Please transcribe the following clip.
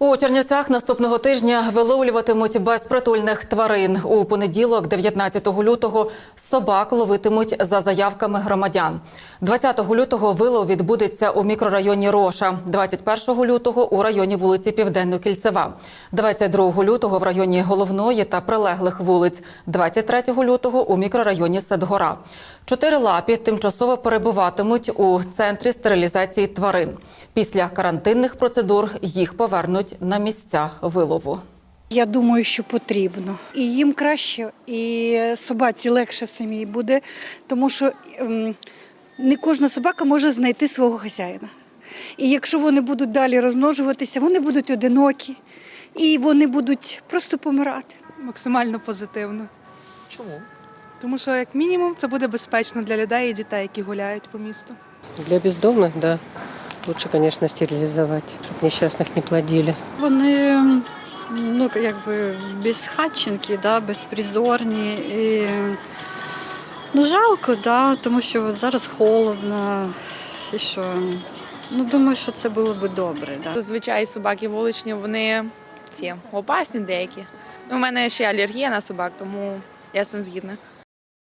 У Чернівцях наступного тижня виловлюватимуть безпритульних тварин. У понеділок, 19 лютого, собак ловитимуть за заявками громадян. 20 лютого вилов відбудеться у мікрорайоні Роша, 21 лютого у районі вулиці Південно-Кільцева, 22 лютого в районі Головної та прилеглих вулиць, 23 лютого у мікрорайоні Садгора. Чотири лапі тимчасово перебуватимуть у центрі стерилізації тварин. Після карантинних процедур їх повернуть на місця вилову. Я думаю, що потрібно. І їм краще, і собаці легше самій буде, тому що ем, не кожна собака може знайти свого хазяїна. І якщо вони будуть далі розмножуватися, вони будуть одинокі і вони будуть просто помирати. Максимально позитивно. Чому? Тому що, як мінімум, це буде безпечно для людей і дітей, які гуляють по місту. Для бездомных, да. Лучше, конечно, стерилизовать, чтобы несчастных не плодили. Вони ну, якби безхатченки, да, безпризорні. І, ну, жалко, да, тому що от зараз холодно. І що, ну, думаю, що це було б добре. Да. Зазвичай собаки вуличні, вони ці опасні деякі. Ну, У мене ще алергія на собак, тому я з цим згідна.